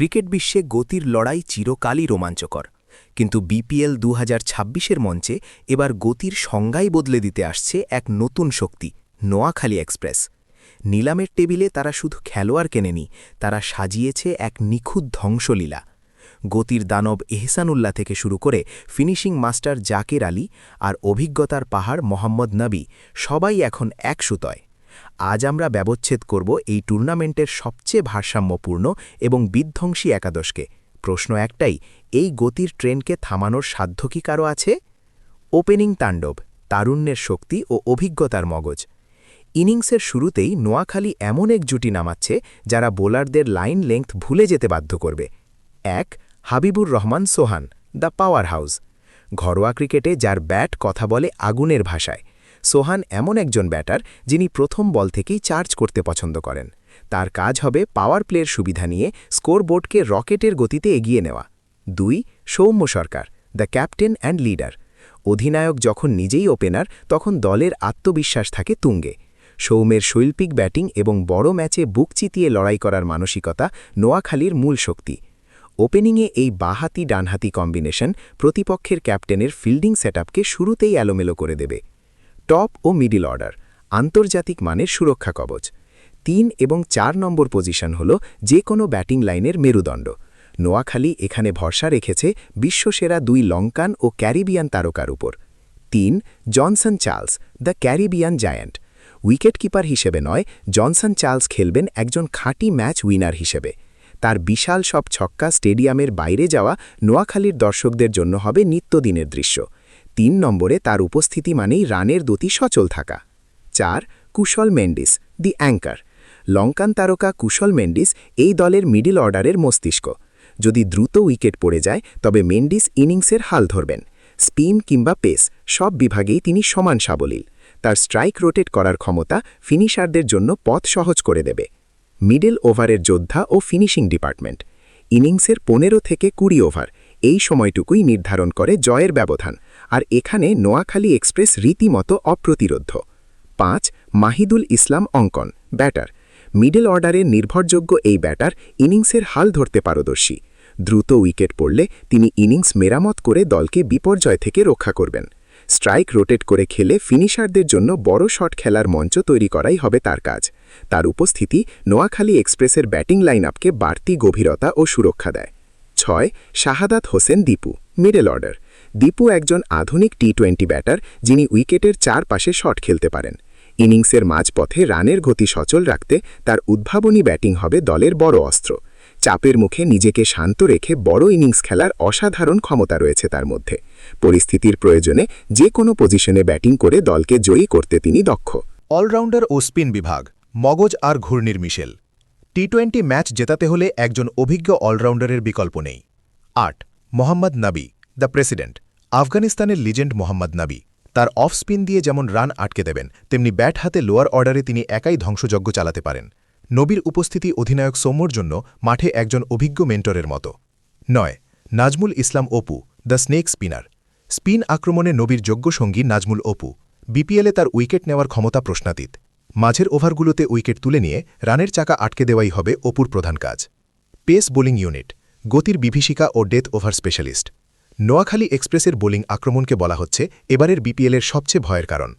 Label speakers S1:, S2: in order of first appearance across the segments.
S1: Cricket বিশ্বে গতির লড়াই চিরকালই রোমাঞ্চকর। কিন্তু বিপিএল দু হাজার মঞ্চে এবার গতির সংজ্ঞাই বদলে দিতে আসছে এক নতুন শক্তি, নোয়াখালী এক্সপ্রেস। নিলামের টেবিলে তারা শুধু খেলোয়াড় কেনেনি, তারা সাজিয়েছে এক নিখুঁত ধ্বংসলীলা। গতির দানব এহসানুল্লাহ থেকে শুরু করে ফিনিশিং মাস্টার জাকের আলী আর অভিজ্ঞতার পাহাড় মোহাম্মদ নবী সবাই এখন এক সুতয়। আজ আমরা ব্যবচ্ছেদ করব এই টুর্নামেন্টের সবচেয়ে ভারসাম্যপূর্ণ এবং বিধ্বংসী একাদশকে। প্রশ্ন একটাই, এই গতির ট্রেনকে থামানোর সাধ্য কি কারও আছে? ওপেনিং তাণ্ডব, তারুণ্যের শক্তি ও অভিজ্ঞতার মগজ। ইনিংসের শুরুতেই নোয়াখালী এমন এক জুটি নামাচ্ছে যারা বোলারদের লাইন লেংথ ভুলে যেতে বাধ্য করবে। এক, Habibur Rahman Sohan, the power house ঘরোয়া ক্রিকেটে যার ব্যাট কথা বলে আগুনের ভাষায়। সোহান এমন একজন ব্যাটার যিনি প্রথম বল থেকেই চার্জ করতে পছন্দ করেন। তার কাজ হবে পাওয়ার প্লের সুবিধা নিয়ে স্কোরবোর্ডকে রকেটের গতিতে এগিয়ে নেওয়া। দুই, Soumya Sarkar, the captain and leader. অধিনায়ক যখন নিজেই ওপেনার, তখন দলের আত্মবিশ্বাস থাকে তুঙ্গে। সৌমের শৈল্পিক ব্যাটিং এবং বড় ম্যাচে বুক চিতিয়ে লড়াই করার মানসিকতা নোয়াখালীর মূল শক্তি। ওপেনিংয়ে এই বাহাতি ডানহাতি কম্বিনেশন প্রতিপক্ষের ক্যাপ্টেনের ফিল্ডিং সেটআপকে শুরুতেই এলোমেলো করে দেবে। টপ ও মিডিল অর্ডার, আন্তর্জাতিক মানের সুরক্ষা কবচ। তিন এবং চার নম্বর পজিশন হল যে কোনো ব্যাটিং লাইনের মেরুদণ্ড। নোয়াখালী এখানে ভরসা রেখেছে বিশ্বসেরা দুই লঙ্কান ও ক্যারিবিয়ান তারকার উপর। তিন, Johnson Charles, the Caribbean giant. Wicketkeeper হিসেবে নয়, জনসন চার্লস খেলবেন একজন খাঁটি ম্যাচ উইনার হিসেবে। তার বিশাল সব ছক্কা স্টেডিয়ামের বাইরে যাওয়া নোয়াখালীর দর্শকদের জন্য হবে নিত্যদিনের দৃশ্য। তিন নম্বরে তার উপস্থিতি মানেই রানের দতি সচল থাকা। চার, কুশল মেন্ডিস, দি অ্যাঙ্কার। লঙ্কান তারকা কুশল মেন্ডিস এই দলের মিডিল অর্ডারের মস্তিষ্ক। যদি দ্রুত উইকেট পড়ে যায়, তবে মেন্ডিস ইনিংসের হাল ধরবেন। স্পিন কিংবা পেস, সব বিভাগেই তিনি সমান সাবলীল। তার স্ট্রাইক রোটেট করার ক্ষমতা ফিনিশারদের জন্য পথ সহজ করে দেবে। মিডল ওভারের যোদ্ধা ও ফিনিশিং ডিপার্টমেন্ট। ইনিংসের পনেরো থেকে কুড়ি ওভার। এই সময়টুকুই নির্ধারণ করে জয়ের ব্যবধান, আর এখানে নোয়াখালী এক্সপ্রেস রীতিমতো অপ্রতিরোধ্য। পাঁচ, মাহিদুল ইসলাম অঙ্কন, ব্যাটার। মিডল অর্ডারের নির্ভরযোগ্য এই ব্যাটার ইনিংসের হাল ধরতে পারদর্শী। দ্রুত উইকেট পড়লে তিনি ইনিংস মেরামত করে দলকে বিপর্যয় থেকে রক্ষা করবেন। স্ট্রাইক রোটেট করে খেলে ফিনিশারদের জন্য বড় শট খেলার মঞ্চ তৈরি করাই হবে তার কাজ। তার উপস্থিতি নোয়াখালী এক্সপ্রেসের ব্যাটিং লাইন আপকে বাড়তি গভীরতা ও সুরক্ষা দেয়। ছয় শাহাদাত হোসেন দীপু মিডল অর্ডার দীপু একজন আধুনিক টি টোয়েন্টি ব্যাটার যিনি উইকেটের চারপাশে শট খেলতে পারেন। ইনিংসের মাঝপথে রানের গতি সচল রাখতে তার উদ্ভাবনী ব্যাটিং হবে দলের বড় অস্ত্র। চাপের মুখে নিজেকে শান্ত রেখে বড় ইনিংস খেলার অসাধারণ ক্ষমতা রয়েছে তার মধ্যে। পরিস্থিতির প্রয়োজনে যে কোনো পজিশনে ব্যাটিং করে দলকে জয়ী করতে তিনি দক্ষ।
S2: অলরাউন্ডার ও স্পিন বিভাগ, মগজ আর ঘূর্ণির মিশেল। টি টোয়েন্টি ম্যাচ জেতাতে হলে একজন অভিজ্ঞ অলরাউন্ডারের বিকল্প নেই। আট, মোহাম্মদ নাবি, দ্য প্রেসিডেন্ট। আফগানিস্তানের লিজেন্ড মোহাম্মদ নাবি। তার অফ স্পিন দিয়ে যেমন রান আটকে দেবেন, তেমনি ব্যাট হাতে লোয়ার অর্ডারে তিনি একাই ধ্বংসযজ্ঞ চালাতে পারেন। নবীর উপস্থিতি অধিনায়ক সৌম্যর জন্য মাঠে একজন অভিজ্ঞ মেন্টরের মতো। নয়, Nazmul Islam Apu, the snake spinner. Spin আক্রমণে নবীর যোগ্য সঙ্গী নাজমুল অপু। বিপিএলে তার উইকেট নেওয়ার ক্ষমতা প্রশ্নাতীত। মাঝের ওভারগুলোতে উইকেট তুলে নিয়ে রানের চাকা আটকে দেওয়াই হবে অপুর প্রধান কাজ। পেস বোলিং ইউনিট, গতির বিভীষিকা ও ডেথ ওভার স্পেশালিস্ট। নোয়াখালী এক্সপ্রেসের বোলিং আক্রমণকে বলা হচ্ছে এবারের বিপিএলের সবচেয়ে ভয়ের কারণ।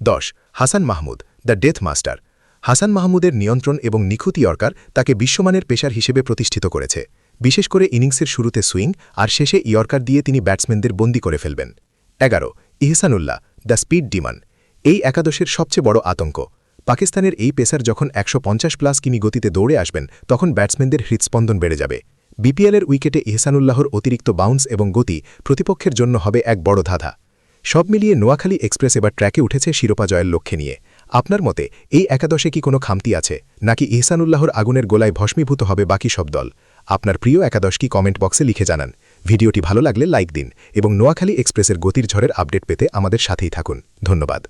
S2: দশ, Hasan Mahmud, the death master. Hasan মাহমুদের নিয়ন্ত্রণ এবং নিখুঁত ইয়র্কার তাকে বিশ্বমানের পেশার হিসেবে প্রতিষ্ঠিত করেছে। বিশেষ করে ইনিংসের শুরুতে সুইং আর শেষে ইয়র্কার দিয়ে তিনি ব্যাটসম্যানদের বন্দি করে ফেলবেন। এগারো, ইহসানুল্লাহ, দ্য স্পিড ডিমান। এই একাদশের সবচেয়ে বড় আতঙ্ক। পাকিস্তানের এই পেসার যখন একশো পঞ্চাশ প্লাস কিমি গতিতে দৌড়ে আসবেন, তখন ব্যাটসম্যানদের হৃৎস্পন্দন বেড়ে যাবে। বিপিএলের উইকেটে ইহসানুল্লাহর অতিরিক্ত বাউন্স এবং গতি প্রতিপক্ষের জন্য হবে এক বড় ধাঁধা। সব মিলিয়ে নোয়াখালী এক্সপ্রেস এবার ট্র্যাকে উঠেছে শিরোপা জয়ের লক্ষ্যে নিয়ে। আপনার মতে, এই একাদশে কি কোনো খামতি আছে, নাকি ইহসানুল্লাহর আগুনের গোলায় ভস্মীভূত হবে বাকি সব দল? আপনার প্রিয় একাদশ কি কমেন্ট বক্সে লিখে জানান। ভিডিওটি ভালো লাগলে লাইক দিন এবং নোয়াখালী এক্সপ্রেসের গতির ঝড়ের আপডেট পেতে আমাদের সাথেই থাকুন। ধন্যবাদ।